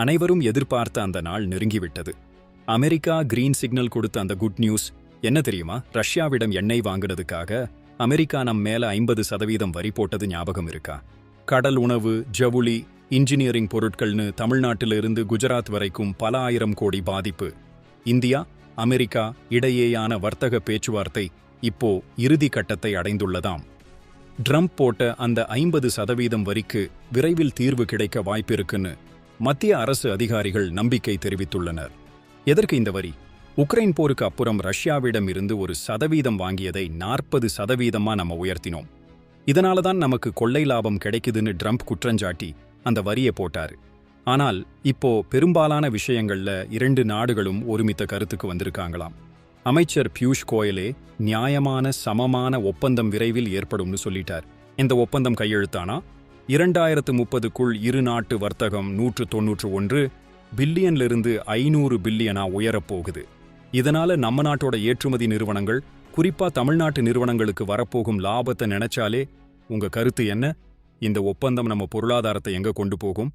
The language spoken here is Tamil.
அனைவரும் எதிர்பார்த்த அந்த நாள் நெருங்கிவிட்டது. அமெரிக்கா கிரீன் சிக்னல் கொடுத்த அந்த குட் நியூஸ் என்ன தெரியுமா? ரஷ்யாவிடம் எண்ணெய் வாங்கினதுக்காக அமெரிக்கா நம் மேல ஐம்பது சதவீதம் வரி போட்டது ஞாபகம் இருக்கா? கடல் உணவு ஜவுளி இன்ஜினியரிங் பொருட்கள்னு தமிழ்நாட்டிலிருந்து குஜராத் வரைக்கும் பல ஆயிரம் கோடி பாதிப்பு. இந்தியா அமெரிக்கா இடையேயான வர்த்தக பேச்சுவார்த்தை இப்போ இறுதி கட்டத்தை அடைந்துள்ளதாம். ட்ரம்ப் போட்ட அந்த ஐம்பது சதவீதம் வரிக்கு விரைவில் தீர்வு கிடைக்க வாய்ப்பிருக்குன்னு மத்திய அரசு அதிகாரிகள் நம்பிக்கை தெரிவித்துள்ளனர். எதற்கு இந்த வரி? உக்ரைன் போருக்கு அப்புறம் ரஷ்யாவிடம் இருந்து ஒரு சதவீதம் வாங்கியதை நாற்பது சதவீதமா நம்ம உயர்த்தினோம். இதனால தான் நமக்கு கொள்ளை லாபம் கிடைக்குதுன்னு ட்ரம்ப் குற்றஞ்சாட்டி அந்த வரியை போட்டாரு. ஆனால் இப்போ பெரும்பாலான விஷயங்கள்ல இரண்டு நாடுகளும் ஒருமித்த கருத்துக்கு வந்திருக்காங்களாம். அமைச்சர் பியூஷ் கோயலே நியாயமான சமமான ஒப்பந்தம் விரைவில் ஏற்படும்னு சொல்லிட்டார். இந்த ஒப்பந்தம் கையெழுத்தானா? இரண்டாயிரத்து முப்பதுக்குள் இரு நாட்டு வர்த்தகம் நூற்று தொன்னூற்று ஒன்று பில்லியன்லிருந்து ஐநூறு பில்லியனா உயரப்போகுது. இதனால நம்ம நாட்டோட ஏற்றுமதி நிறுவனங்கள் குறிப்பா தமிழ்நாட்டு நிறுவனங்களுக்கு வரப்போகும் லாபத்தை நினைச்சாலே உங்க கருத்து என்ன? இந்த ஒப்பந்தம் நம்ம பொருளாதாரத்தை எங்க கொண்டு போகும்?